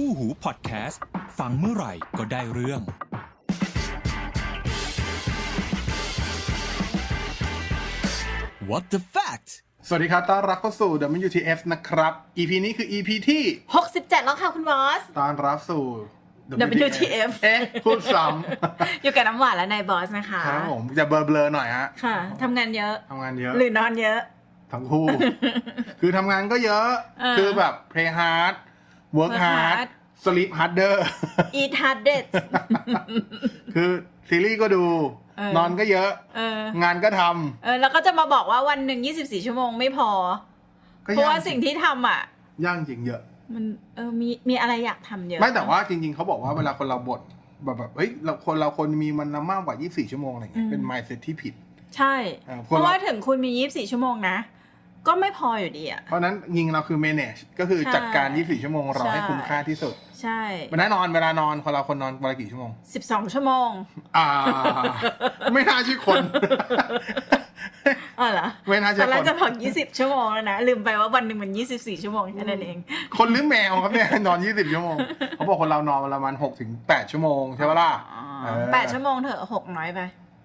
คู่หูพอดแคสต์ ฟังเมื่อไหร่ก็ได้เรื่อง What the fact สวัสดีครับ ต้อนรับเข้าสู่ WTF นะครับ EP นี้คือ EP ที่ 67 แล้วค่ะคุณบอส ต้อนรับสู่ WTF เอ๊ะพูดซ้อยู่กับน้ำหวานและนายบอสนะคะำครับผมจะเบลอๆหน่อยฮะ ค่ะทำงานเยอะ ทำงานเยอะ หรือนอนเยอะ ทั้งคู่ คือทำงานก็เยอะเออคือแบบ play hard work work hard hard sleep harder eat hard d e d คือซีรีส์ก็ดู เออ นอนก็เยอะ เอองานก็ทเออแล้วก็จะมาบอกว่าวันหนึ่ง24 ชั่วโมงไม่พอำก็เพราะย่าว่าสิ่งที่ทำอะ ย่างจริงเยอะ มันเออมีมีอะไรอยากทำเยอะไม่แต่ว่าจริง ๆ เขาบอกว่าเวลาคนเราบ่นแบบแบบเฮ้ยเราคนเราคนมีมันมากกว่า 24 ชั่วโมงอะไรเงี้ยเป็น mindset ที่ผิดใช่เออเพคนราะเราว่าถึงคุณมี 24 ชั่วโมงนะ ก็ไม่พออยู่ดีอะ เพราะฉะนั้นยิงเราคือ manage ก็คือใช่จัดการ 24 ชั่วโมงเราใช่ให้คุ้มค่าที่สุด ใช่วันนั้นนอนเวลานอนคนเราคนนอนวันละกี่ชั่วโมง 12 ชั่วโมง อ่า ไม่น่าชื่อคนอ๋อเหรอไม่น่าตใช่อนแรคกนจะบอก20 ชั่วโมงแล้วนะ ลืมไปว่าวันหนึ่งมัน 24 ชั่วโมงแค่นั้นเอง คนหรือแมวครับเนี่ยนอน 20 ชั่วโมง เขาบอกคนเรานอนวันละประมาณ6ถึง8ชั่วโมงใช่ปะล่ะเออแปดชั่วโมงเถอะหกน้อยไป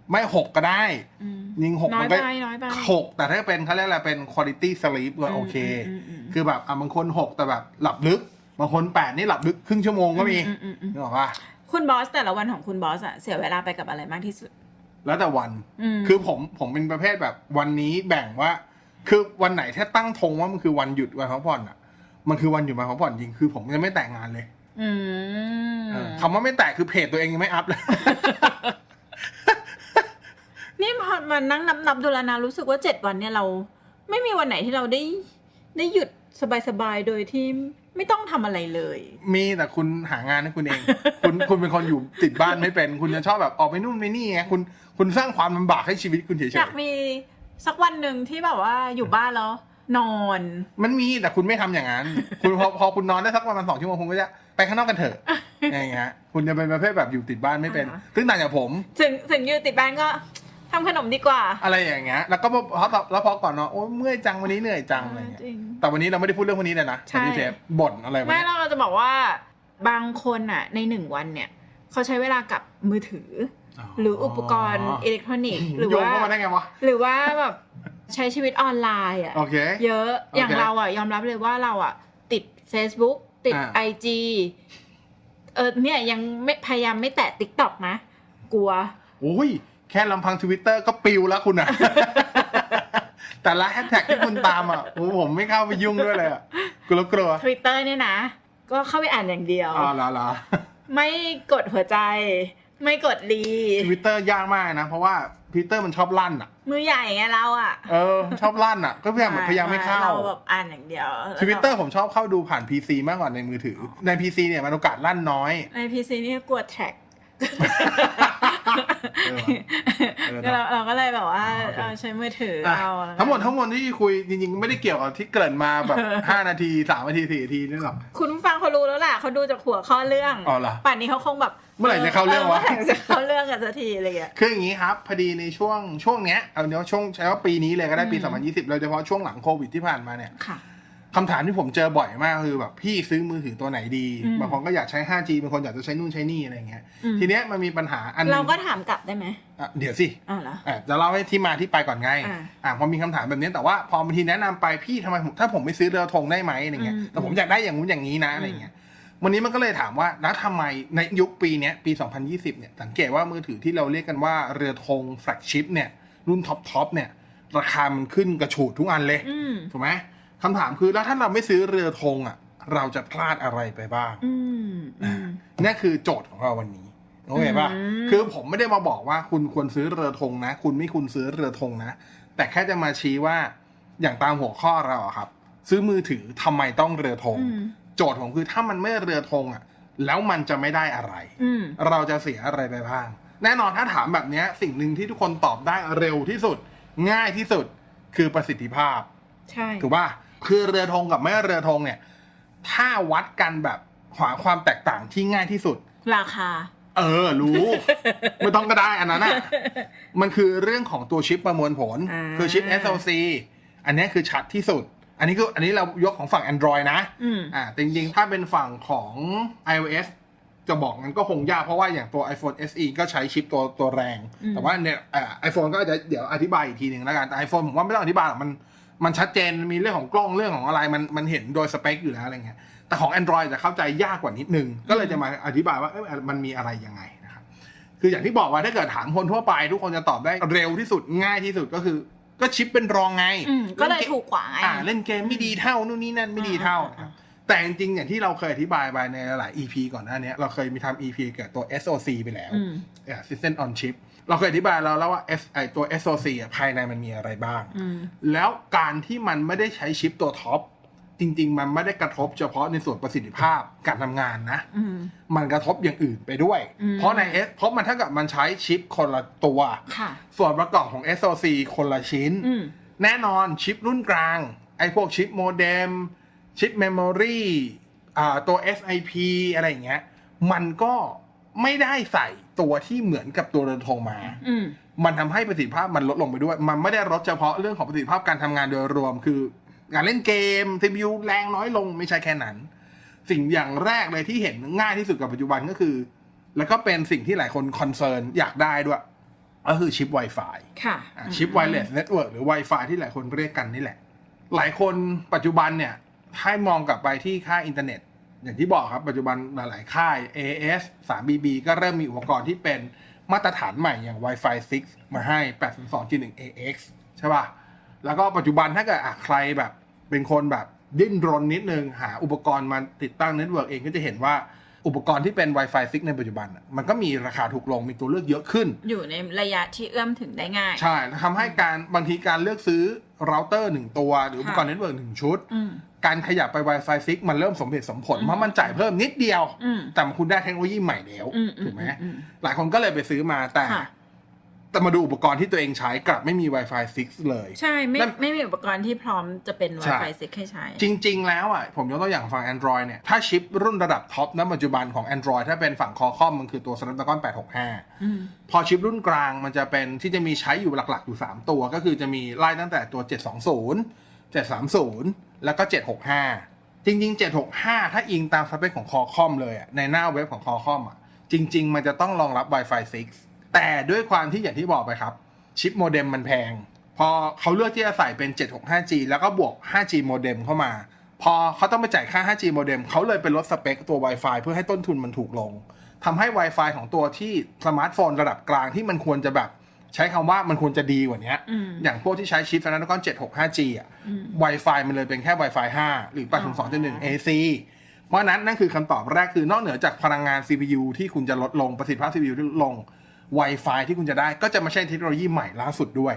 ไม่หกก็ได้ อืมยิงหกน้อมัยนก็ไปน้อยไป หกแต่ถ้าเป็นเขาเรียกอะไรเป็น quality sleep ก็โอเค อืมอืมอืม คือแบบอะบางคนหกแต่แบบหลับลึก บางคนแปดนี่หลับลึกครึ่งชั่วโมงก็มีอืมอืมอืมนึกออกปะคุณบอสแต่ละวันของคุณบอสอะเสียเวลาไปกับอะไรมากที่สุด แล้วแต่วัน อืมคือผมผมเป็นประเภทแบบวันนี้แบ่งว่า คือวันไหนถ้าตั้งธงว่ามันคือวันหยุดวันพักผ่อนอะ มันคือวันหยุดวันพักผ่อนจริงคือผมจะไม่แต่งงานเลยอืมเออคำว่าไม่แต่คือเพจตัวเองยังไม่อัพเลยนี่ พอมานั่งนับนับดูแล้วนะรู้สึกว่าเจ็ดวันเนี่ยเรา ไม่มีวันไหนที่เราได้ได้หยุดสบายๆโดยที่ไม่ต้องทำอะไรเลย มีแต่คุณหางานให้คุณเอง คุณคุณเป็นคนอยู่ติดบ้านไม่เป็น คุณจะชอบแบบออกไปนู่นไปนี่ไงคุณคุณสร้างความลำบากให้ชีวิตคุณเฉยอยากมีสักวันหนึ่งที่แบบว่าอยู่บ้านแล้วนอนๆมันมีแต่คุณไม่ทำอย่างนั้น คุณพอพอคุณนอนได้สักประมาณสองชั่วโมงคุณก็จะไปข้างนอกกันเถอะอย่างเงี้ยคุณจะเป็นประเภทแบบอยู่ติดบ้านไม่เป็นอ่าฮะซึ่งต่างจากผม ถึงถึงอยู่ติดบ้านก็ ทำขนมดีกว่า อะไรอย่างเงี้ย แล้วก็พอพอแล้วพอก่อนเนาะโอ้ยเมื่อยจังวันนี้เหนื่อยจังอะไรเงี้ย จริง แต่วันนี้เราไม่ได้พูดเรื่องพวกนี้เลยนะใช่ พี่เทปบ่นอะไรวะไม่เนี่ยเราจะบอกว่าบางคนอะ ในหนึ่งวันเนี่ย เขาใช้เวลากับมือถืออหรืออุปกรณ์อิเล็กทรอนิกส์หรือโยงว่า เข้ามาได้ไงวะ หรือว่าแบบใช้ชีวิตออนไลน์อะ โอเค เยอะโอเคอย่างเราอะ ยอมรับเลยว่าเราอะ ติด Facebook ติด อ่า IG เออเนี่ยยังไม่พยายามไม่แตะ t ิ k t o k นะ กลัว โอ้ย แค่ลำพังทวิตเตอร์ก็ปิวแล้วคุณอะ แต่ละแฮชแท็กที่คุณตามอะโอ้ผมไม่เข้าไปยุ่งด้วยเลยอะกลัวกลัว Twitter เนี่ยนะ ก็เข้าไปอ่านอย่างเดียว อ๋อละละไม่กดหัวใจ ไม่กดรีทวิตเตอร์ยากมากนะ เพราะว่าทวิตเตอร์มันชอบลั่นอะมือใหญ่ไงเราอะ เออ ชอบลั่นอะก็พยายามพยายามไม่เข้าเราแบบอ่านอย่างเดียวทวิตเตอร์ผมชอบเข้าดูผ่าน PC มากกว่าในมือถือ ใน PC เนี่ยมันโอกาสลั่นน้อย ในพีซีนี่กลัวแท็ก เออเนเราอะ เราก็เลยแบบว่าอ๋อโอเค เอาใช้มือถืออะเอาทั้งหมดทั้งหมวลที่คุยจริงๆ ไม่ได้เกี่ยวกับที่เกริ่นมาแบบ 5 นาที3นาที4นาทีนี่หรอก คุณผู้ฟังเขารู้แล้วแหละเขาดูจากหัวข้อเรื่องอ๋อเหรอป่านนี้เขาคงแบบเมื่อไหร่จะเข้าเรื่องวะ เมื่อไหร่จะเข้าเรื่องกันสักทีอะไรอย่างเงี้ย คืออย่างนี้ครับ พอดีในช่วงช่วงเนี้ยเอาเนี้ยช่วงใช้ว่าปีนี้เลยก็ได้ปี อืม 2020โดยเฉพาะช่วงหลังโควิดที่ผ่านมาเนี่ย ค่ะ คำถามที่ผมเจอบ่อยมากคือแบบพี่ซื้อมือถือตัวไหนดี อืม บางคนก็อยากใช้ 5G บางคนอยากจะใช้นู่นใช้นี่อะไรเงี้ย อืมทีเนี้ยมันมีปัญหาอันหนึเรางก็ถามกลับได้ไหมอะเดี๋ยวสิอ๋อเหรอ อะจะเล่าให้ที่มาที่ไปก่อนไงอ่าอะพอมีคำถามแบบนี้แต่ว่าพอบางทีแนะนำไปพี่ทำไมผมถ้าผมไม่ซื้อเรือธงได้ไหมอะไรเงี้ยอืมแต่ผมอยากได้อย่างงู้นอย่างนี้นะอะไรเงี้ยวันนี้มันก็เลยถามว่าแล้วทำไมในยุคปีเนี้ยปี 2020 เนี่ยสังเกตว่ามือถือที่เราเรียกกันว่าเรือธงแฟลกชิพเนี่ยรุ่นท็อปทอปเนี่ยราคามันขึ้นกระฉูดทุกอันเลย อืม ถูกไหม คำถามคือแล้วถ้าเราไม่ซื้อเรือธงอะ เราจะพลาดอะไรไปบ้างอืมอืมนั่นคือโจทย์ของเราวันนี้โอเคป่ะอืม คือผมไม่ได้มาบอกว่าคุณควรซื้อเรือธงนะ คุณไม่ควรซื้อเรือธงนะ แต่แค่จะมาชี้ว่าอย่างตามหัวข้อเราอะครับ ซื้อมือถือทำไมต้องเรือธง อืมโจทย์ผมคือถ้ามันไม่เรือธงอะ แล้วมันจะไม่ได้อะไร อืม เราจะเสียอะไรไปบ้าง แน่นอนถ้าถามแบบเนี้ยสิ่งหนึ่งที่ทุกคนตอบได้เร็วที่สุด ง่ายที่สุดคือประสิทธิภาพ ใช่ ถูกป่ะ คือเรือธงกับไม่เรือธงเนี่ย ถ้าวัดกันแบบหาความแตกต่างที่ง่ายที่สุด ราคา เออ รู้ ไม่ต้องก็ได้อันนั้นอะมันคือเรื่องของตัวชิปประมวลผล อ่า คือชิป SoC อันเนี้ยคือชัดที่สุด อันนี้คืออันนี้เรายกของฝั่ง Android นะ อืม อ่าแต่จริงๆ ถ้าเป็นฝั่งของ iOS จะบอกมันก็คงยากเพราะว่าอย่างตัว iPhone SE ก็ใช้ชิปตัวตัวแรง อืม แต่ว่าเนี่ยอ่าไอโฟนก็จะเดี๋ยวอธิบายอีกทีหนึ่งแล้วกันแต่ iPhone ผมว่าไม่ต้องอธิบายหรอกมัน มันชัดเจนมีเรื่องของกล้องเรื่องของอะไรมันมันเห็นโดยสเปคอยู่แล้วอะไรเงี้ยแต่ของ Android จะเข้าใจยากกว่านิดนึง ก็เลยจะมาอธิบายว่าเอ้ยมันมีอะไรยังไงนะครับคืออย่างที่บอกว่าถ้าเกิดถามคนทั่วไป ทุกคนจะตอบได้เร็วที่สุดง่ายที่สุดก็คือ ก็ชิปเป็นรองไงอืมก็เลยถูกกว่าไงอ่าเล่นเกมไม่ดีเท่านู่นนี่นั่นไม่ดีเท่าอ่าอ่าแต่จริงๆอย่างที่เราเคยอธิบายไปในหลาย EP ก่อนหน้านี้เราเคยมีทำ EP เกี่ยวกับตัว SoC ไปแล้วอืมอ่า System on Chip เราเคยอธิบายแล้วแล้วว่า S ไอตัว SoC อะภายในมันมีอะไรบ้างอืมแล้วการที่มันไม่ได้ใช้ชิปตัวท็อป จริง ๆ มันไม่ได้กระทบเฉพาะในส่วนประสิทธิภาพการทำงานนะอืมมันกระทบอย่างอื่นไปด้วยอืมเพราะใน S เพราะมันถ้าเกิดมันใช้ชิปคนละตัวค่ะส่วนประกอบของ SoC คนละชิ้นอืมแน่นอนชิปรุ่นกลาง ไอ้พวกชิปโมเด็มชิปเมมโมรีอ่าตัว SIP อะไรอย่างเงี้ยมันก็ ไม่ได้ใส่ตัวที่เหมือนกับตัวเรือนธงมา อืม มันทำให้ประสิทธิภาพมันลดลงไปด้วย มันไม่ได้ลดเฉพาะเรื่องของประสิทธิภาพการทำงานโดยรวม คือการเล่นเกม CPU แรงน้อยลงไม่ใช่แค่นั้น สิ่งอย่างแรกเลยที่เห็นง่ายที่สุดกับปัจจุบันก็คือ แล้วก็เป็นสิ่งที่หลายคนคอนเซิร์นอยากได้ด้วย ก็คือชิป Wi-Fi ค่ะอะชิป Wireless Network หรือ Wi-Fi ที่หลายคนเรียกกันนี่แหละ หลายคนปัจจุบันเนี่ย ถ้ามองกลับไปที่ค่ายอินเทอร์เน็ต อย่างที่บอกครับปัจจุบันหลายๆค่าย AS 3BB ก็เริ่มมีอุปกรณ์ที่เป็นมาตรฐานใหม่อย่าง Wi-Fi 6 มาให้ 802.1ax ใช่ป่ะ แล้วก็ปัจจุบันถ้าเกิดใครแบบเป็นคนแบบดิ้นรนนิดนึง หาอุปกรณ์มาติดตั้งเน็ตเวิร์กเองก็จะเห็นว่า อุปกรณ์ที่เป็น Wi-Fi 6 ในปัจจุบันอะมันก็มีราคาถูกลงมีตัวเลือกเยอะขึ้น อยู่ในระยะที่เอื้อมถึงได้ง่าย ใช่ทำให้การบางทีการเลือกซื้อเราเตอร์หนึ่งตัว หรืออุปกรณ์เน็ตเวิร์กหนึ่งชุดอืมการขยับไป Wi-Fi 6 มันเริ่มสมเหตุสมผลอืมเพราะมันจ่ายเพิ่มนิดเดียวอืมแต่คุณได้เทคโนโลยีใหม่แล้วอืมถูกไหมอืมหลายคนก็เลยไปซื้อมาแต่ค่ะ แต่มาดูอุปกรณ์ที่ตัวเองใช้กลับไม่มี Wi-Fi 6 เลย ใช่ ไม่นั่น ไม่มีอุปกรณ์ที่พร้อมจะเป็นใช่ Wi-Fi 6ให้ใช้ จริง ๆ แล้วอะ ผมยกตัวอย่างฝั่ง Android เนี่ย ถ้าชิปรุ่นระดับท็อปณปัจจุบันของ Android ถ้าเป็นฝั่งคอคอมมันคือตัว Snapdragon 865อืมพอชิปรุ่นกลางมันจะเป็นที่จะมีใช้อยู่หลักๆ อยู่ 3 ตัว ก็คือจะมีไล่ตั้งแต่ตัว 720 730 แล้วก็ 765 จริง ๆ 765 ถ้าอิงตามสเปคของคอคอมเลยอะในหน้าเว็บของคอคอมอะจริง ๆ มันจะต้องรองรับ Wi-Fi 6 แต่ด้วยความที่อย่างที่บอกไปครับ ชิปโมเด็มมันแพง พอเขาเลือกที่จะใส่เป็น 765G แล้วก็บวก 5G โมเด็มเข้ามา พอเขาต้องไปจ่ายค่า 5G โมเด็มเขาเลยเป็นลดสเปคตัว Wi-Fi เพื่อให้ต้นทุนมันถูกลงทำให้ Wi-Fi ของตัวที่สมาร์ทโฟนระดับกลางที่มันควรจะแบบใช้คำว่ามันควรจะดีกว่านี้อืมอย่างพวกที่ใช้ชิป Snapdragon 765G อะอืม Wi-Fi มันเลยเป็นแค่ Wi-Fi 5 หรือ 802.1 AC เพราะฉะนั้นนั่นคือคำตอบแรกคือนอกเหนือจากพลังงาน CPU ที่คุณจะลดลงประสิทธิภาพ CPU ที่ลดลง Wi-Fi ที่คุณจะได้ก็จะไม่ใช่เทคโนโลยีใหม่ล่าสุดด้วย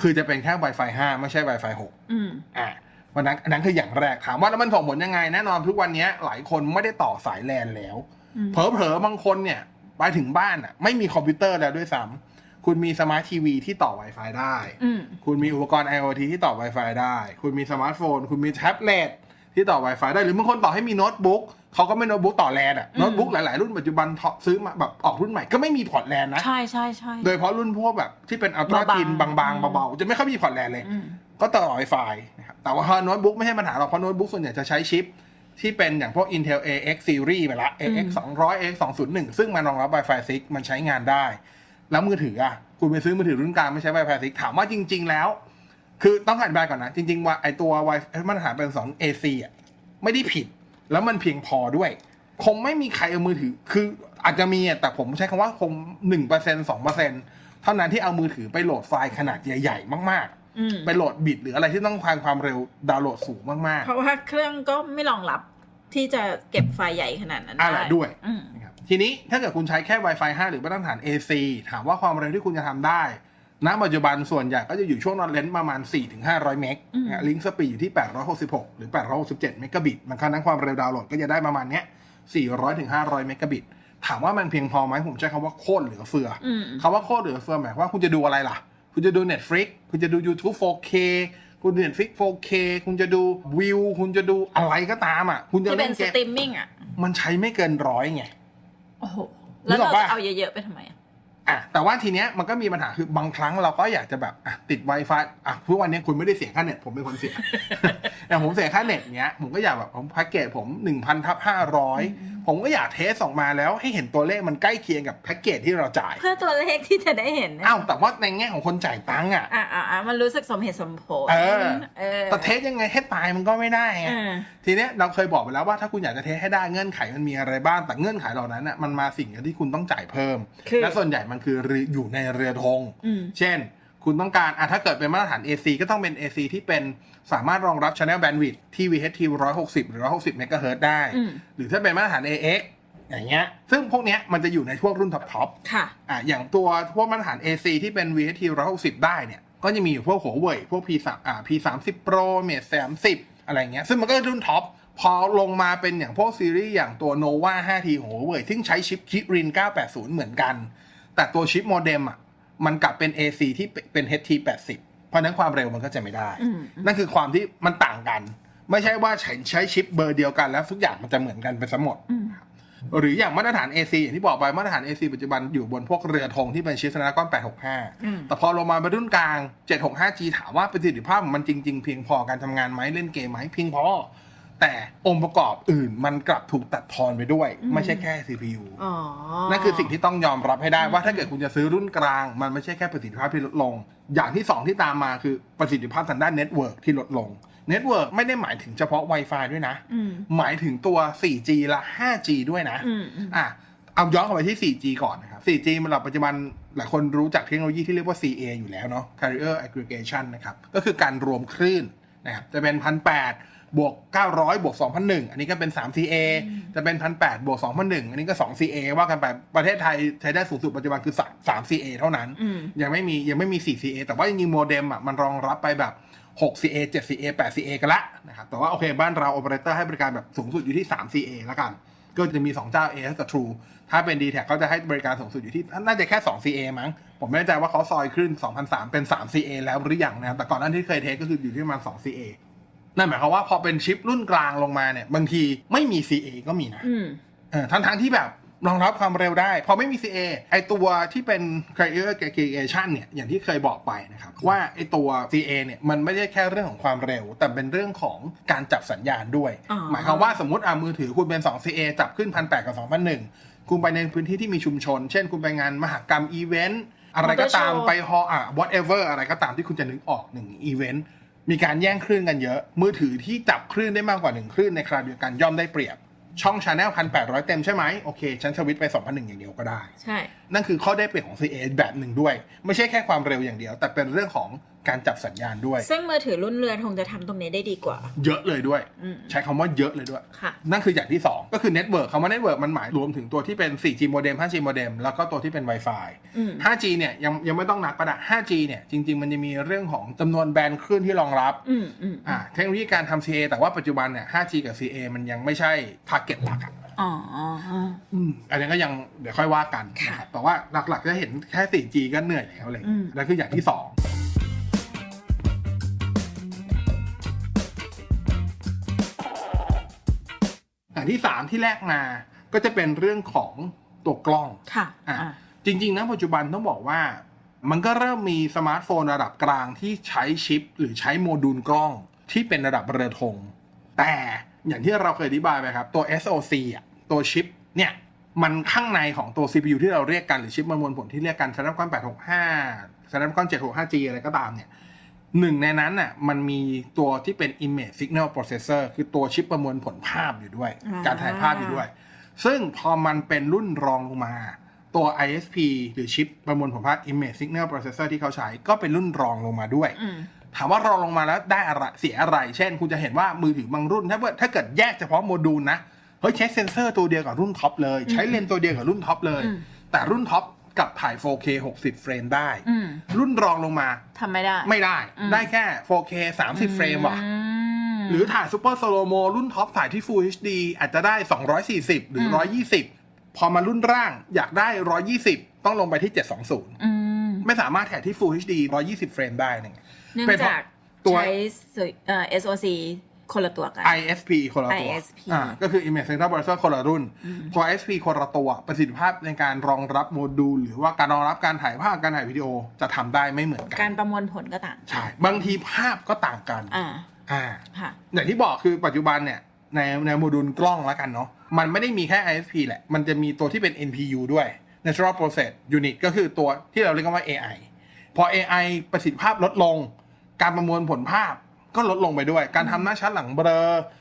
คือจะเป็นแค่ Wi-Fi 5 ไม่ใช่ Wi-Fi 6อืมอะวันนั้นอันนั้นคืออย่างแรกถามว่าแล้วมันส่งผลยังไงแน่นอนทุกวันนี้หลายคนไม่ได้ต่อสายแลนแล้วอืมเผลอๆบางคนเนี่ยไปถึงบ้านอะ ไม่มีคอมพิวเตอร์แล้วด้วยซ้ำคุณมีสมาร์ททีวีที่ต่อ Wi-Fi ได้อืมคุณมีอุปกรณ์ IoT ที่ต่อ Wi-Fi ได้ คุณมีสมาร์ทโฟน คุณมีแท็บเล็ต ที่ต่อ Wi-Fi ได้หรือบางคนต่อให้มีโน้ตบุ๊กเขาก็ไม่โน้ตบุ๊กต่อแลนอะอืมโน้ตบุ๊กหลาย ๆ รุ่นปัจจุบันซื้อมาแบบออกรุ่นใหม่ก็ไม่มีพอร์ตแลนนะใช่ใช่ใช่โดยเฉพาะรุ่นพวกแบบที่เป็นอัลตร้าเบาๆทินบางอืมๆเบาๆจะไม่ค่อยมีพอร์ตแลนเลยอืมก็ต่อ Wi-Fi นะครับแต่ว่าโน้ตบุ๊กไม่ใช่ปัญหาหรอกเพราะโน้ตบุ๊กส่วนใหญ่จะใช้ชิปที่เป็นอย่างพวก Intel AX series ไปละ AX 200 AX 201ซึ่งมันรองรับ Wi-Fi 6 มันใช้งานได้ แล้วมือถืออะคุณไปซื้อมือถือรุ่นกลางไม่ใช้ Wi-Fi 6ถามว่าจริง ๆ แล้ว คือต้องอธิบายก่อนนะ จริงๆว่าไอตัว Wi-Fi มาตรฐานเป็น2 AC อะไม่ได้ผิด แล้วมันเพียงพอด้วย คงไม่มีใครเอามือถือ คืออาจจะมีอะแต่ผมใช้คำว่าคง1% 2%เท่านั้นที่เอามือถือไปโหลดไฟล์ขนาดใหญ่ ๆ มากอืมๆไปโหลดบิตหรืออะไรที่ต้องการความเร็วดาวน์โหลดสูงมากเพราะว่าเครื่องก็ไม่รองรับที่จะเก็บไฟล์ใหญ่ขนาดนั้นๆอะไรได้ด้วยอืมนะครับทีนี้ถ้าเกิดคุณใช้แค่ Wi-Fi 5 หรือมาตรฐาน AC ถามว่าความเร็วที่คุณจะทำได้ ณปัจจุบันส่วนใหญ่ก็จะอยู่ช่วงนอนเลนส์ประมาณ 4-500 เมกอืมลิงก์สปีดอยู่ที่ 866 หรือ 867 เมกะบิตมันค่านั้นความเร็วดาวน์โหลดก็จะได้ประมาณเนี้ย400ถึง500 เมกะบิต ถามว่ามันเพียงพอไหมผมใช้คำว่าโคตรเหลือเฟือออืมคำว่าโคตรเหลือเฟือหมายความว่าคุณจะดูอะไรล่ะ คุณจะดู Netflix คุณจะดู YouTube 4K คุณดู Netflix 4K คุณจะดูวิว คุณจะดูอะไรก็ตามอะ คุณจะที่เป็เล่นนสเกมตรีมมิ่งอะมันใช้ไม่เกินร้อยไง โอ้โหนึแล้วกออกเราปะจะเอาเยอะๆไปทำไมอะ อะแต่ว่าทีเนี้ยมันก็มีปัญหาคือบางครั้งเราก็อยากจะแบบอะติด Wi-Fi อะทุกวันนี้คุณไม่ได้เสียค่าเน็ตผมเป็นคนเสียแต่ผมเสียค่าเน็ตเนี้ยผมก็อยากแบบผมแพ็กเกจผมหนึ่งพันทับห้าร้อย ผมก็อยากเทสออกมาแล้วให้เห็นตัวเลขมันใกล้เคียงกับแพ็กเกจที่เราจ่าย เพื่อตัวเลขที่จะได้เห็นนะอ้าวแต่ว่าในแง่ของคนจ่ายตังค์อะอะอะอะมันรู้สึกสมเหตุสมผลเออเออแต่เทสยังไงให้ตายมันก็ไม่ได้ไงเออทีเนี้ยเราเคยบอกไปแล้วว่าถ้าคุณอยากจะเทสให้ได้เงื่อนไขมันมีอะไรบ้างแต่เงื่อนไขเหล่านั้นอะมันมาสิ่งที่คุณต้องจ่ายเพิ่มคือและส่วนใหญ่มันคืออยู่ในเรือธงอืมเช่น คุณต้องการอะถ้าเกิดเป็นมาตรฐาน AC ก็ต้องเป็น AC ที่เป็นสามารถรองรับ Channel Bandwidth ที่ VHT 160 หรือ 160 MHz ได้อืมหรือถ้าเป็นมาตรฐาน AX อย่างเงี้ย ซึ่งพวกเนี้ยมันจะอยู่ในพวกรุ่นท็อปๆค่ะอะอย่างตัวพวกมาตรฐาน AC ที่เป็น VHT 160 ได้เนี่ย ก็จะมีอยู่พวกหัวเว่ยพวก P 3 อ่า P 3 0 Pro Mate 30 อะไรเงี้ย ซึ่งมันก็รุ่นท็อป พอลงมาเป็นอย่างพวกซีรีส์อย่างตัว Nova 5T ของหัวเว่ยซึ่งใช้ชิป Kirin 980 เหมือนกัน แต่ตัวชิปโมเด็มอะ มันกลับเป็น AC ที่เป็น HT 80เพราะฉะนั้นความเร็วมันก็จะไม่ได้อืมนั่นคือความที่มันต่างกัน ไม่ใช่ว่าใช้ใช้ชิปเบอร์เดียวกันแล้วทุกอย่างมันจะเหมือนกันไปซะหมดอืมหรืออย่างมาตรฐาน AC อย่างที่บอกไปมาตรฐาน AC ปัจจุบันอยู่บนพวกเรือธงที่เป็นชิปสนากอนอืม865 แต่พอลงมาเป็นรุ่นกลาง 765G ถามว่าประสิทธิภาพมันจริง ๆ เพียงพอการทำงานไหมเล่นเกมไหมเพียงพอ แต่องค์ประกอบอื่นมันกลับถูกตัดทอนไปด้วย ไม่ใช่แค่ CPU อ๋อ นั่นคือสิ่งที่ต้องยอมรับให้ได้ว่าถ้าเกิดคุณจะซื้อรุ่นกลาง มันไม่ใช่แค่ประสิทธิภาพที่ลดลง อย่างที่สองที่ตามมาคือประสิทธิภาพทางด้านเน็ตเวิร์กที่ลดลงเน็ตเวิร์กไม่ได้หมายถึงเฉพาะ Wi-Fi ด้วยนะ อืม หมายถึงตัว 4G และ 5G ด้วยนะ อืมอืม อะ เอาย้อนกลับไปที่ 4G ก่อนนะครับ 4G มันเราปัจจุบันหลายคนรู้จักเทคโนโลยีที่เรียกว่า CA อยู่แล้วเนาะ Carrier Aggregation นะครับ ก็คือการรวมคลื่นนะครับ จะเป็น 1,800 บวก 900 บวก 2,001 อันนี้ก็เป็น 3CA จะเป็น 1,800 บวก 2,001 อันนี้ก็ 2CA ว่ากันไปประเทศไทยใช้ได้สูงสุดปัจจุบันคือ3 3CA เท่านั้นอืมยังไม่มียังไม่มี 4CA แต่ว่าจริงๆโมเด็มอะมันรองรับไปแบบ 6CA 7CA 8CA กันละนะครับ แต่ว่าโอเคบ้านเราโอเปอเรเตอร์ให้บริการแบบสูงสุดอยู่ที่ 3CA แล้วกัน ก็จะมี 2 เจ้า AS กับ True ถ้าเป็น d t แทก็จะให้บริการสูงสุดอยู่ที่ น่าจะแค่ 2CA มั้ง ผมไม่แน่ใจว่าเขาซอยขึ้น 2003 เป็น 3CA แล้วหรือยังนะครับแต่ก่อนหน้าที่เคยเทสก็คืออยู่ที่ประมาณ 2CA นั่นหมายความว่าพอเป็นชิปรุ่นกลางลงมาเนี่ย บางทีไม่มี CA ก็มีนะอืมเออทั้งทั้งๆที่แบบรองรับความเร็วได้ พอไม่มี CA ไอตัวที่เป็น Carrier Aggregation เนี่ย อย่างที่เคยบอกไปนะครับ ว่าไอตัว CA เนี่ยมันไม่ได้แค่เรื่องของความเร็ว แต่เป็นเรื่องของการจับสัญญาณด้วยอ๋อหมายความว่าสมมติอะมือถือคุณเป็น 2 CA จับขึ้น1,800กับ2,001คุณไปในพื้นที่ที่มีชุมชน เช่น คุณไปงานมหกรรมอีเวนต์อะไรก็ตาม Motor show ไปฮออะ whatever อะไรก็ตามที่คุณจะนึกออกหนึ่งอีเวนต์ มีการแย่งคลื่นกันเยอะ มือถือที่จับคลื่นได้มากกว่าหนึ่งคลื่นในคราวเดียวกันย่อมได้เปรียบ ช่องชาแนลพันแปดร้อยเต็มใช่ไหมโอเคฉันสวิตช์ไป2001อย่างเดียวก็ได้ ใช่ นั่นคือข้อได้เปรียบของ CA แบบหนึ่งด้วย ไม่ใช่แค่ความเร็วอย่างเดียว แต่เป็นเรื่องของ การจับสัญญาณด้วย ซึ่งมือถือรุ่นเรือธงจะทำตรงนี้ได้ดีกว่า เยอะเลยด้วย อืมใช้คำว่าเยอะเลยด้วย ค่ะ นั่นคืออย่างที่ 2 ก็คือเน็ตเวิร์กคำว่าเน็ตเวิร์กมันหมายรวมถึงตัวที่เป็น 4G โมเด็ม 5G โมเด็มแล้วก็ตัวที่เป็น Wi-Fi อืม 5G เนี่ยยังยังไม่ต้องนับก็ได้ 5G เนี่ยจริง ๆ มันจะมีเรื่องของจำนวนแบนด์คลื่นที่รองรับอืมอืมอ่าเทคโนโลยีการทำ CA แต่ว่าปัจจุบันเนี่ย 5G กับ CA มันยังไม่ใช่ทาร์เก็ตหลักอะอ๋อ อืมอันนี้ก็ยังเดี๋ยวค่อยว่ากันค่ะนะครับแต่ว่าหลักๆจะเห็นแค่ 4G ก็เหนื่อยแล้วอะไรอย่างอืเลยมนั่นคืออย่างที่2อย่างที่3ที่แรกมาก็จะเป็นเรื่องของตัวกล้องค่ะอะอะจริงๆนะปัจจุบันต้องบอกว่า มันก็เริ่มมีสมาร์ทโฟนระดับกลางที่ใช้ชิป หรือใช้โมดูลกล้องที่เป็นระดับเรือธงแต่อย่างที่เราเคยอธิบายไปครับ ตัว SoC อะตัวชิปเนี่ยมันข้างในของตัว CPU ที่เราเรียกกันหรือชิปประมวลผลที่เรียกกัน Snapdragon 865 Snapdragon 765G อะไรก็ตามเนี่ย หนึ่งในนั้นน่ะมันมีตัวที่เป็น Image Signal Processor คือตัวชิปประมวลผลภาพอยู่ด้วย อ่า การถ่ายภาพอยู่ด้วย ซึ่งพอมันเป็นรุ่นรองลงมา ตัว ISP หรือชิปประมวลผลภาพ Image Signal Processor ที่เขาใช้ก็เป็นรุ่นรองลงมาด้วย อืม ถามว่ารองลงมาแล้วได้อะไรเสียอะไร เช่น คุณจะเห็นว่ามือถือบางรุ่น ถ้าเกิดถ้าเกิดแยกเฉพาะโมดูลนะ เฮ้ยใช้เซนเซอร์ตัวเดียวกับรุ่นท็อปเลย ใช้เลนส์ตัวเดียวกับรุ่นท็อปเลยอืมแต่รุ่นท็อป กลับถ่าย 4K 60 เฟรมได้ อืมรุ่นรองลงมาทำไม่ได้ ไม่ได้ อืม ได้แค่ 4K 30 เฟรมว่ะ อืม หรือถ่ายซูเปอร์ l โลโมรุ่นท็อปถ่ายที่ Full HD อาจจะได้ 240 หรือ120 พอมารุ่นร่างอยากได้ 120 ต้องลงไปที่ 720 อืมไม่สามารถถ่ายที่ Full HD 120 เฟรมได้เนี่ย เนื่องเป็นเพราะจากตัว ใช้สุเอ่อ SOC คนละตัวกัน ISP คนละตัว ISP อ่าก็คือ Image Sensor Processor คนละรุ่น พอ ISP คนละตัว ประสิทธิภาพในการรองรับโมดูล หรือว่าการรองรับการถ่ายภาพการถ่ายวิดีโอจะทำได้ไม่เหมือนกักานรประมวลผลก็ต่าง ใช่ บางทีภาพก็ต่างกัน อ่า อ่าค่ะอย่างที่บอกคือปัจจุบันเนี่ยในในโมดูลกล้องแล้วกันเนาะ มันไม่ได้มีแค่ ISP แหละ มันจะมีตัวที่เป็น NPU ด้วย Natural Process Unit ก็คือตัวที่เราเรียกกันว่า AI พอ AI ประสิทธิภาพลดลง การประมวลผลภาพ ก็ลดลงไปด้วย การทำหน้าชัดหลังเบลอ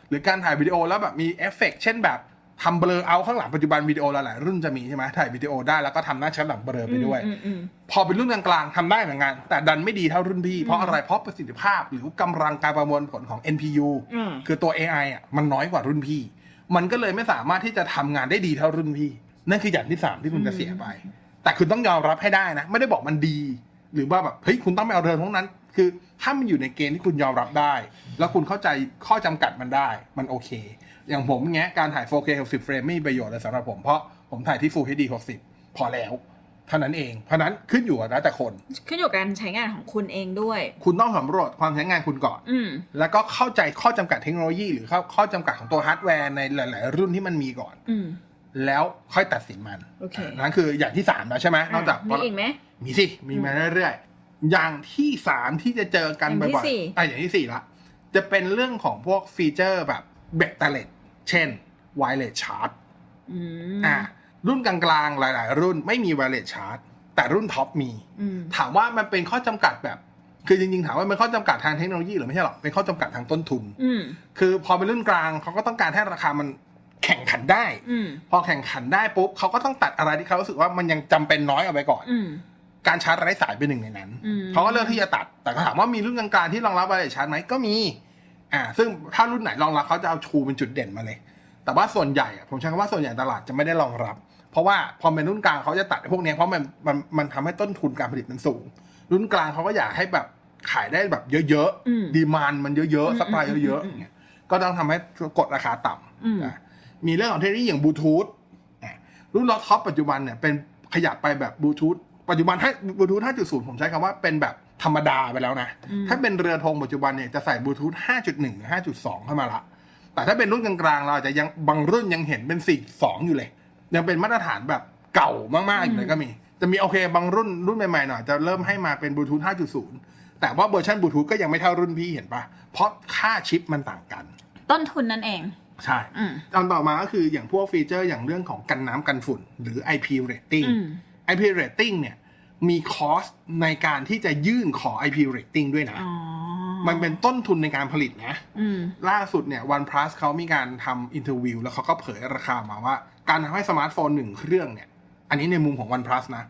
หรือการถ่ายวิดีโอแล้วแบบมีเอฟเฟกต์เช่นแบบทำเบลอเอาข้างหลังปัจจุบันวิดีโอหลายๆรุ่นจะมีใช่ไหมถ่ายวิดีโอได้แล้วก็ทำหน้าชัดหลังเบลอไปด้วย อืมอืมพอเป็นรุ่นกลางๆทำได้เหมือนกัน แต่ดันไม่ดีเท่ารุ่นพี่ เพราะอะไรเพราะประสิทธิภาพหรือกำลังการประมวลผลของ NPU อืมคือตัว AI อะมันน้อยกว่ารุ่นพี่ มันก็เลยไม่สามารถที่จะทำงานได้ดีเท่ารุ่นพี่ นั่นคืออย่างที่สามที่คุณจะเสียไป แต่คุณต้องยอมรับให้ได้นะ ไม่ได้บอกมันดี หรือว่าแบบเฮ้ยคุณต้องไปเอาเรื่องทั้งนั้น คือถ้ามันอยู่ในเกณฑ์ที่คุณยอมรับได้ แล้วคุณเข้าใจข้อจำกัดมันได้มันโอเค อย่างผมเงี้ยการถ่าย 4K 60เฟรมไม่มีประโยชน์เลยสำหรับผมเพราะผมถ่ายที่ Full HD 60 พอแล้วเท่านั้นเอง เพราะฉะนั้นขึ้นอยู่กับแล้วแต่คน ขึ้นอยู่กับการใช้งานของคุณเองด้วย คุณต้องสำรวจความใช้งานคุณก่อน อืมแล้วก็เข้าใจข้อจำกัดเทคโนโลยี หรือข้อข้อจำกัดของตัวฮาร์ดแวร์ในหลาย ๆ รุ่นที่มันมีก่อน อืมแล้วค่อยตัดสินมันโอเคนั่นคืออย่างที่สามแล้วใช่ไหมนอกจากมีอีกไหมมีสิ มีมาเรื่อยๆ อย่างที่สามที่จะเจอกันอย่างที่บ่อยสี่ๆอะอย่างที่สี่ละจะเป็นเรื่องของพวกฟีเจอร์แบบเบตเตเลตเช่น wireless charge อืมอะรุ่นกลางๆ หลาย ๆ รุ่นไม่มี wireless charge แต่รุ่นท็อปมีอืมถามว่ามันเป็นข้อจำกัดแบบ คือจริงๆ ถามว่ามันข้อจำกัดทางเทคโนโลยีหรือไม่ใช่หรอกเป็นข้อจำกัดทางต้นทุนอืมคือพอเป็นรุ่นกลางเขาก็ต้องการให้ราคามันแข่งขันได้อืมพอแข่งขันได้ปุ๊บเขาก็ต้องตัดอะไรที่เขารู้สึกว่ามันยังจำเป็นน้อยเอาไปก่อนอืม การชาร์จไร้สายเป็นหนึ่งในนั้น อืม เขาก็เลือกที่จะตัด แต่ก็ถามว่ามีรุ่นกลางๆที่รองรับไร้ชาร์จไหมก็มี อ่า ซึ่งถ้ารุ่นไหนรองรับเขาจะเอาชูเป็นจุดเด่นมาเลย แต่ว่าส่วนใหญ่อะผมใช้คำว่าส่วนใหญ่ตลาดจะไม่ได้รองรับ เพราะว่าพอเป็นรุ่นกลางเขาจะตัดพวกเนี้ยเพราะมันมันมันทำให้ต้นทุนการผลิตมันสูง รุ่นกลางเขาก็อยากให้แบบขายได้แบบเยอะอืม ๆ ดีมานมันเยอะอืมๆสปายเยอะอืๆมอย่างเงี้ยก็ต้องทำให้กดราคาต่อืมำนะมีเรื่องของเทคโนโลยีอย่างบลูทูธอะรุ่นล็อตท็อปปัจจุบันเนี่ยเป็นขยับไปแบบบลูทูธ ปัจจุบันถ้าบลูทูธ5.0 ผมใช้คำว่าเป็นแบบธรรมดาไปแล้วนะ อืม ถ้าเป็นเรือธงปัจจุบันเนี่ยจะใส่บลูทูธ5.1หรือ5.2 เข้ามาละ แต่ถ้าเป็นรุ่นกลางๆ เราอาจจะยังบางรุ่นยังเห็นเป็น 4.2 อยู่เลย ยังเป็นมาตรฐานแบบเก่ามากๆอยู่เลยก็มี จะมีโอเคบางรุ่นรุ่นใหม่ๆหน่อยจะเริ่มให้มาเป็นบลูทูธ5.0 แต่ว่าเวอร์ชันบลูทูธก็ยังไม่เท่ารุ่นพี่เห็นปะเพราะค่าชิปมันต่างกัน ต้นทุนนั่นเอง ใช่ อืม ตอนต่อมาก็คืออย่างพวกฟีเจอร์อย่างเรื่องของกันน้ำกันฝุ่น หรือ IP rating อืม IP rating เนี่ย มีคอสในการที่จะยื่นขอ IP rating ด้วยนะอ๋อมันเป็นต้นทุนในการผลิตนะอืมล่าสุดเนี่ย OnePlus เขามีการทำอินเทอร์วิวแล้วเขาก็เผยราคามาว่า การทำให้สมาร์ทโฟนหนึ่งเครื่องเนี่ย อันนี้ในมุมของ OnePlus นะ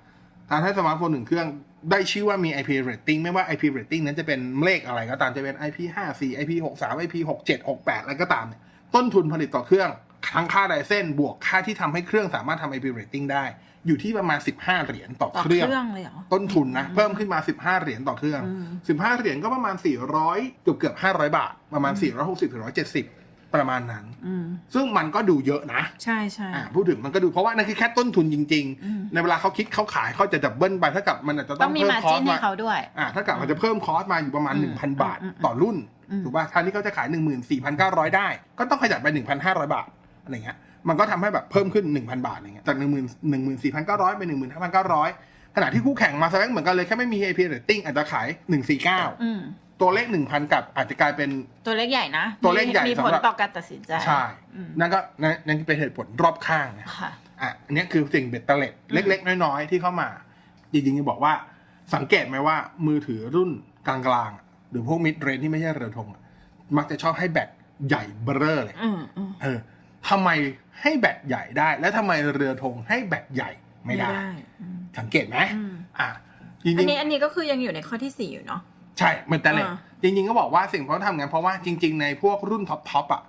การให้สมาร์ทโฟนหนึ่งเครื่องได้ชื่อว่ามี IP rating ไม่ว่า IP rating นั้นจะเป็นเลขอะไรก็ตามจะเป็น IP 5 4 IP 6 3 IP 6 7 6 8อะไรก็ตามเนี่ยต้นทุนผลิตต่อเครื่องทั้งค่าไดเส้นบวกค่าที่ทำให้เครื่องสามารถทำ IP rating ได้ อยู่ที่ประมาณ 15 เหรียญต่อต่อเคเครื่อง รื่องเลยเหรอ ต้นทุนนะ เพิ่มขึ้นมา 15 เหรียญต่อเครื่อง อืม 15 เหรียญก็ประมาณ 400 เกือบเกือบ500 บาท ประมาณ 460ถึง170 ประมาณนั้น อืม ซึ่งมันก็ดูเยอะนะ ใช่ใช่ อ่าพูดถึงมันก็ดูเพราะว่านั่นคือแค่ต้นทุนจริง อืม ๆ ในเวลาเขาคิดเขาขายเขาจะดับเบิลไปเท่ากับมันอาจจะต้ต้อองงมีเพิ่มมาคอจิ้สนให้มาเขาด้วย อ่าเท่ากับมันจะเพิ่มคอสมาอยู่ประมาณ อืม1,000 บาทอืมอืมต่อรุ่นอืม ถูกป่ะทางนี้เขาจะขาย 14,900 ได้ ก็ต้องขยับไป 1,500 บาทอะไรเงี้ย มันก็ทำให้แบบเพิ่มขึ้น 1,000 บาทอะไรเงี้ยจาก10,000 14,900เป็น15,900ขณะที่คู่แข่งมาแสดงเหมือนกันเลยแค่ไม่มี AP rating อาจจะขาย 149อืมตัวเลข 1,000 กับอาจจะกลายเป็นตัวเลขใหญ่นะ ตัวเลขใหญ่มีผสำลหรับต่อการตัดสินใจ ใช่อืมนั่นก็นั่นนั่นเป็นเหตุผลรอบข้างนะค่ะอะอันเนี้ยคือสิ่งเบ็ดเตล็ดเล็ก ๆ น้อยๆที่เข้ามา จริงๆจะบอกว่าสังเกตไหมว่ามือถือรุ่นกลางๆอะหรือพวกมิดเรนที่ไม่ใช่เรือธงอะมักจะชอบให้แบตใหญ่เบ้อเลยอืมอืมเออ ทำไมให้แบตใหญ่ได้ แล้วทำไมเรือธงให้แบตใหญ่ไม่ได้ อืมสังเกตไหมอืมอะจริอันงนี้อันนี้ก็คือยังอยู่ในข้อที่สี่อยู่เนาะ ๆใช่เบ็ดเตล็ดอ่า จริง ๆ ก็บอกว่าสิ่งที่เขาทำกันเพราะว่าจริง ๆ ในพวกรุ่นท็อปๆอะ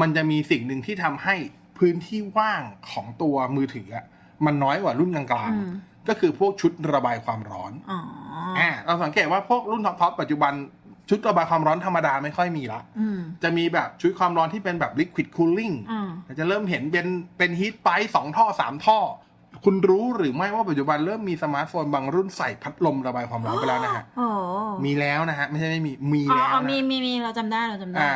มันจะมีสิ่งหนึ่งที่ทำให้พื้นที่ว่างของตัวมือถืออะมันน้อยกว่ารุ่นกลางอืมๆก็คือพวกชุดระบายความร้อน อ๋ออ่าเราสังเกตว่าพวกรุ่นท็อปๆปัจจุบัน ชุดระบายความร้อนธรรมดาไม่ค่อยมีละ อืม จะมีแบบชุดความร้อนที่เป็นแบบ liquid cooling อืมจะเริ่มเห็นเป็นเป็นฮีทไปสองท่อสามท่อ คุณรู้หรือไม่ว่าปัจจุบันเริ่มมีสมาร์ทโฟนบางรุ่นใส่พัดลมระบายความร้อนไปแล้วนะฮะ โอ้มีแล้วนะฮะ ไม่ใช่ไม่มี มีอ๋อแล้วอ๋อนะมีมีมีเราจำได้เราจำได้ อ่า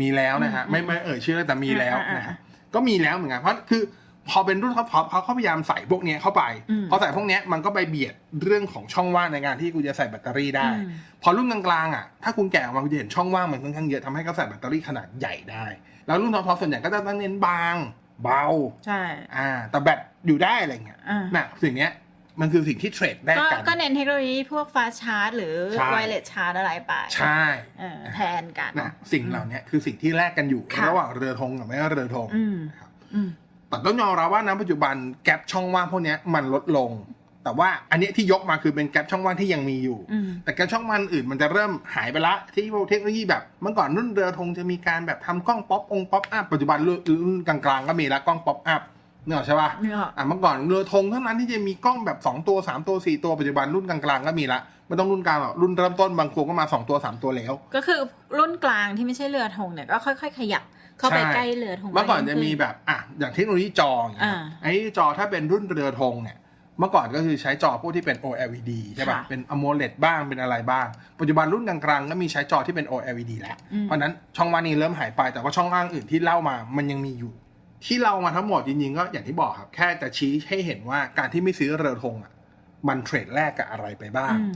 มีแล้วนะฮะอืมไม่ไม่เอ่ยชื่อแล้วแต่มีแล้วอ่าอ่านะครับก็มีแล้วเหมือนกัน เพราะคือ พอเป็นรุ่นท็อปท็อปเขาเขาพยายามใส่พวกเนี้ยเข้าไปอืมพอใส่พวกเนี้ยมันก็ไปเบียดเรื่องของช่องว่างในการที่คุณจะใส่แบตเตอรี่ได้อืมพอรุ่นกลางๆอะถ้าคุณแกะออกมาคุณจะเห็นช่องว่างมันค่อนข้างเยอะทำให้เขาใส่แบตเตอรี่ขนาดใหญ่ได้ แล้วรุ่นท็อปท็อปส่วนใหญ่ก็จะต้องเน้นบาง เบาใช่อ่า แต่แบตอยู่ได้อะไรเงี้ยอ่าน่ะสิ่งเนี้ยมันคือสิ่งที่เทรดได้ก็กัน ก็เน้นเทคโนโลยีพวกฟาชาร์จหรือใช่ไวเลสชาร์จอะไรไป ใช่เออแทนกันนะสิ่งเหล่านี้คือสิ่งที่แลกกันอยู่ค่ะระหว่างเรือธงกับไม่เรือธง อืมนะครับอืมแต่ต้องยอมรับว่าณปัจจุบันแกลบช่องว่างพวกเนี้ยมันลดลง แต่ว่าอันเนี้ยที่ยกมาคือเป็นแกลบช่องว่างที่ยังมีอยู่อืมแต่แกลบช่องว่างอื่นมันจะเริ่มหายไปละที่พวกเทคโนโลยีแบบเมื่อก่อนรุ่นเรือธงจะมีการแบบทำกล้องป๊อปองป๊อปอัพปัจจุบันรุ่นรุ่นกลางๆก็มีแล้วกล้องป๊อปอัพเนี่ยหรอกใช่ป่ะเนี่ยอะเมื่อก่อนเรือธงเท่านั้นที่จะมีกล้องแบบ 2 ตัว 3 ตัว 4 ตัวปัจจุบันรุ่นกลางๆก็มีละไม่ต้องรุ่นกลางหรอกรุ่นเริ่มต้นบางตัวก็มา 2 ตัว 3 ตัวแล้ว ก็คือรุ่นกลางที่ไม่ใช่เรือธงเนี่ยก็ค่อย ๆ ขยับ เข้าไปใช่ใกล้เรือธงเมื่อก่อนจะขึ้มีแบบอะอย่างเทคโนโลยีจออย่างเงี้ยอ่าไอ้จอถ้าเป็นรุ่นเรือธงเนี่ยเมื่อก่อนก็คือใช้จอพวกที่เป็น OLED ใช่ป่ะค่ะ เป็น AMOLED บ้าง เป็นอะไรบ้าง ปัจจุบันรุ่นกลางๆ ก็มีใช้จอที่เป็น OLED แล้วอืมเพราะฉะนั้นช่องว่างนี้เริ่มหายไป แต่ว่าช่องว่างอื่นที่เล่ามามันยังมีอยู่ ที่เล่ามาทั้งหมดจริงๆ ก็อย่างที่บอกครับ แค่จะชี้ให้เห็นว่าการที่ไม่ซื้อเรือธงอะ มันเทรดแลกกับอะไรไปบ้างอืม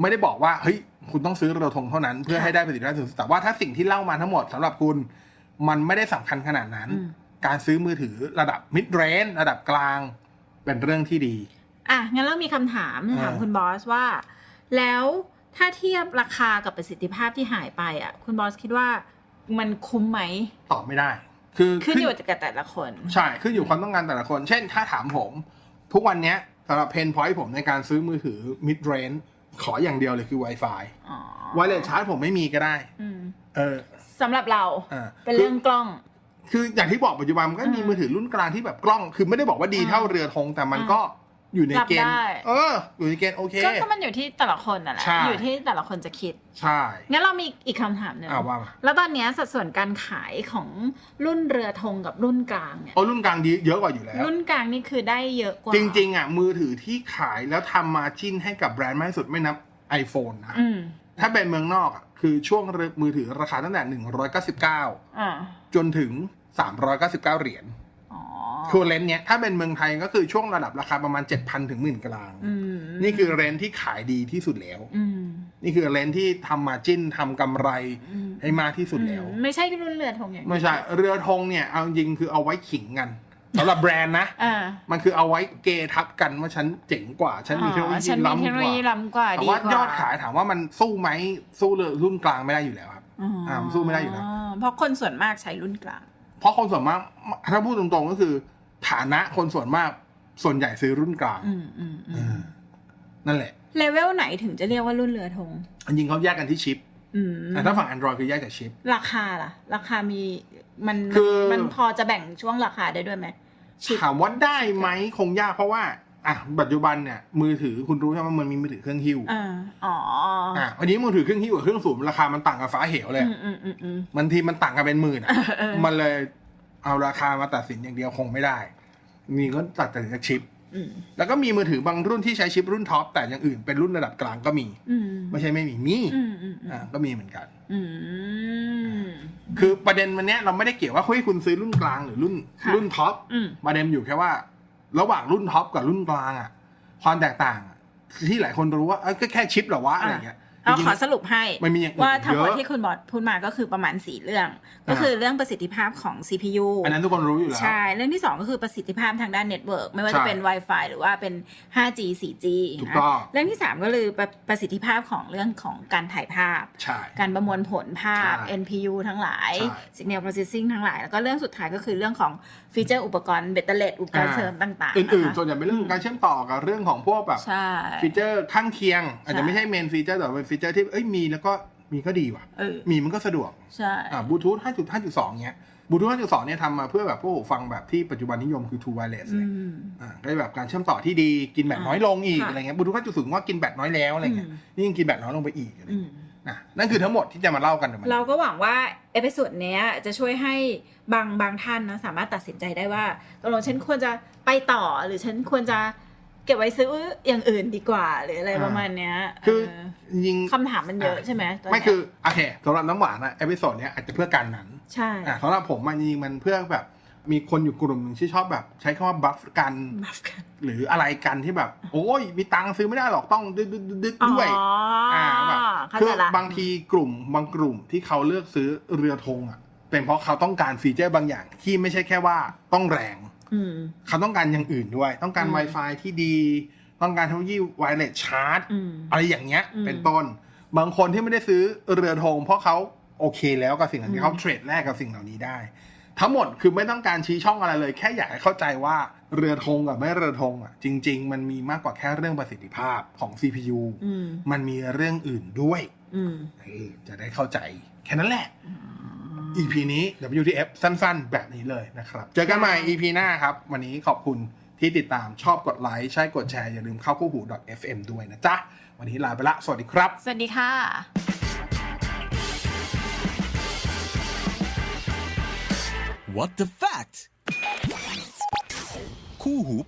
ไม่ได้บอกว่าเฮ้ยคุณต้องซื้อเรือธงเท่านั้นเพื่อค่ะให้ได้ประสิทธิภาพสูงสุด แต่ว่าถ้าสิ่งที่เล่ามาทั้งหมดสำหรับคุณ มันไม่ได้สำคัญขนาดนั้นอืมการซื้อมือถือระดับมิดเรนระดับกลางเป็นเรื่องที่ดี อะ งั้นเรามีคำถามอ่าถามคุณบอสว่า แล้วถ้าเทียบราคากับประสิทธิภาพที่หายไปอะ คุณบอสคิดว่ามันคุ้มไหม ตอบไม่ได้ คือขึ้นอยู่กับแต่ละคน ใช่ ขึ้นอยู่ความต้องการแต่ละคน เช่น ถ้าถามผม ทุกวันเนี้ยสำหรับเพนพอยต์ผมในการซื้อมือถือมิดเรนขออย่างเดียวเลยคือ Wi-Fi อ๋อไวเลสชาร์จผมไม่มีก็ได้อืมเออ สำหรับเราอ่า เป็นเรื่องกล้อง คืออย่างที่บอกปัจจุบันมันก็มีอืมมือถือรุ่นกลางที่แบบกล้อง คือไม่ได้บอกว่าดีอ่าเท่าเรือธงแต่มันก็อยู่ในเกณฑ์รับได้ เออ อยู่ในเกณฑ์โอเค ก็ก็มันอยู่ที่แต่ละคนน่ะแหละใช่ อยู่ที่แต่ละคนจะคิด ใช่งั้นเรามีอีกคำถามหนึ่งอ่าว่ามาแล้วตอนเนี้ยสัดส่วนการขายของรุ่นเรือธงกับรุ่นกลางเนี่ย โอ้รุ่นกลางดีเยอะกว่าอยู่แล้ว รุ่นกลางนี่คือได้เยอะกว่าจริง ๆ อะ มือถือที่ขายแล้วทำมาจิ้นให้กับแบรนด์มากที่สุดไม่นับ iPhone นะ อืม ถ้าเป็นเมืองนอกอะ คือช่วงมือถือราคาตั้งแต่ 199อ่าจนถึง 399 เหรียญอ๋อคือเลนส์เนี้ยถ้าเป็นเมืองไทยก็คือช่วงระดับราคาประมาณ 7,000 ถึงหมื่นกลางอืมนี่คือเลนส์ที่ขายดีที่สุดแล้วอืมนี่คือเลนส์ที่ทำมาจิ้นทำกำไรอืมให้มากที่สุดแล้วอืมไม่ใช่รุ่นเรือธงอย่างเดียวไม่ใช่เรือธงเนี่ยเอาจริงๆคือเอาไว้ขิงกัน สำหรับแบรนด์นะ อ่ามันคือเอาไว้เกทับกันว่าฉันเจ๋งกว่า ฉันมีเทคโนโลอ๋อยีฉันมีล้ำเทคโนกโลว่ายีล้ำกว่าแต่ดีว่ากว่ายอดขายถามว่ามันสู้ไหมสู้เรือรุ่นกลางไม่ได้อยู่แล้วครับอ๋ออ่ามันสู้ไม่ได้อยู่แล้ว เพราะคนส่วนมากใช้รุ่นกลาง เพราะคนส่วนมากถ้าพูดตรงๆก็คือ ฐานะคนส่วนมากส่วนใหญ่ซื้อรุ่นกลางอืมอืมอืเอมอนั่นแหละ เลเวลไหนถึงจะเรียกว่ารุ่นเรือธง จริงๆเขาแยกกันที่ชิปอืม แต่ถ้าฝั่ง Android คือแยกจากชิป ราคาล่ะ ราคามีมันคือมันพอจะแบ่งช่วงราคาได้ด้วยไหมชิปถามว่าได้ไหมคงยากเพราะว่าอะปัจจุบันเนี่ยมือถือคุณรู้ใช่ไหมมันมีมือถือเครื่องหิ้วอ่าอ๋ออะวันนี้มือถือเครื่องหิ้วกับเครื่องสูบราคามันต่างกันฟ้าเหวเลยอืมอืมอืมอืมบางทีมันต่างกันเป็นหมื่นอะเออมันเลยเอาราคามาตัดสินอย่างเดียวคงไม่ได้มีก็ตัดแต่จากชิปอืมแล้วก็มีมือถือบางรุ่นที่ใช้ชิปรุ่นท็อปแต่อย่างอื่นเป็นรุ่นระดับกลางก็มีอืมไม่ใช่ไม่มีมี อืมอืมอืมอ่าก็มีเหมือนกัน อืม คือประเด็นวันเนี้ยเราไม่ได้เกี่ยวว่าเฮ้ยคุณซื้อรุ่นกลางหรือรุ่นค่ะ รุ่นท็อปอืม ประเด็นอยู่แค่ว่า ระหว่างรุ่นท็อปกับรุ่นกลางอะความแตกต่างอะที่หลายคนรู้ว่าเอ้ยก็แค่ชิปเหรอวะอะไรเงี้ย เราจริงขๆอสรุปให้มันมีอย่างอื่นว่าทั้งหมดเยอะ ที่คุณบอสพูดมาก็คือประมาณสี่เรื่อง ก็คือเรื่องประสิทธิภาพของ CPU อันนั้นทุกคนรู้อยู่แล้ว ใช่ เรื่องที่ 2 ก็คือประสิทธิภาพทางด้านเน็ตเวิร์กไม่ว่าใช่จะเป็น Wi-Fi หรือว่าเป็น 5G 4G ถูกนะต้องเรื่องที่ 3 ก็คือประประสิทธิภาพของเรื่องของการถ่ายภาพ ใช่ การประมวลผลภาพ ใช่ NPU ทั้งหลาย ใช่ Signal Processing ทั้งหลาย แล้วก็เรื่องสุดท้ายก็คือเรื่องของฟีเจอร์อุปกรณ์เบตเตอร์เลอุปกรณ์เสริมต่างๆอื่นนะคะๆส่วนใหญ่เป็นเรื่องของการเชื่อมต่อกับเรื่องของพวกแบบ ใช่ ฟีเจอร์ข้างเคียง อาจใช่จะไม่ใช่เมนฟีเจอร์แต่เป็นฟีเจอร์ที่เอ้ยมีแล้วก็มีก็ดีว่ะ เออ มีมันก็สะดวก ใช่ อ่าบลูทูธ5.5.2 เนี้ยบลูทูธ5.2 เนี่ยทำมาเพื่อแบบพวกหูฟังแบบที่ปัจจุบันนิยมคือ True Wireless อืเลยมอ่าก็แบบการเชื่อมต่อที่ดีกินแบตน้อยลงอีกค่ะ อะไรเงี้ยบลูทูธ5.0ว่ากินแบตน้อยแล้วอะไรเงี้ยอืมนี่ยังกินแบตน้อยลงไปอีกอะไรอืเงี้ยม นะนั่นคือทั้งหมดที่จะมาเล่ากันในวันนี้ เราก็หวังว่าเอพิ o d ดเนี้ยจะช่วยให้บางบางท่านนะสามารถตัดสินใจได้ว่าตกลงฉันควรจะไปต่อหรือฉันควรจะ เก็บไว้ซื้ออย่างอื่นดีกว่า หรืออะไรประมาณเนี้ยคือเออยิงคำถามมันเยอะใช่ไหมตนเนี้ยไม่คือโอเคสำหรับน้ำหวานอะเอพิโซดเนี้ยอาจจะเพื่อการนั้นใช่อ่าสำหรับผมมันจริงๆมันเพื่อแบบมีคนอยู่กลุ่มหนึ่งที่ชอบแบบ ใช้คำว่าบัฟกันบัฟกัน หรืออะไรกันที่แบบ โอ้ยมีตังค์ซื้อไม่ได้หรอกต้องดึกดึกดึกด้วยอ๋ออ่แบบเข้าคืใจอละบางทีกลุ่มบางกลุ่มที่เขาเลือกซื้อเรือธงอะเป็นเพราะเขาต้องการฟีเจอร์บางอย่างที่ไม่ใช่แค่ว่าต้องแรงอืม เขาต้องการอย่างอื่นด้วย ต้องการอืม Wi-Fi ที่ดี ต้องการเทคโนโลยีไวเลสชาร์จอืมอะไรอย่างเงี้ยอืมเป็นต้น บางคนที่ไม่ได้ซื้อเรือธงเพราะเขาโอเคแล้วกับสิ่งเหล่าอืนี้มเขาเทรดแรกกับสิ่งเหล่านี้ได้ ทั้งหมดคือไม่ต้องการชี้ช่องอะไรเลย แค่อยากให้เข้าใจว่าเรือธงกับไม่เรือธงอะ จริง ๆ มันมีมากกว่าแค่เรื่องประสิทธิภาพของ CPU อืมมันมีเรื่องอื่นด้วยอืมเออจะได้เข้าใจแค่นั้นแหละ EP นี้ WTF สั้นๆ แบบนี้เลยนะครับ เจอกันใหม่ EP หน้าครับ วันนี้ขอบคุณที่ติดตามชอบกดไลค์ ใช่กดแชร์ อย่าลืมเข้าคู่หู .fm ด้วยนะจ๊ะ วันนี้ลาไปละ สวัสดีครับ สวัสดีค่ะ What the fact คู่หู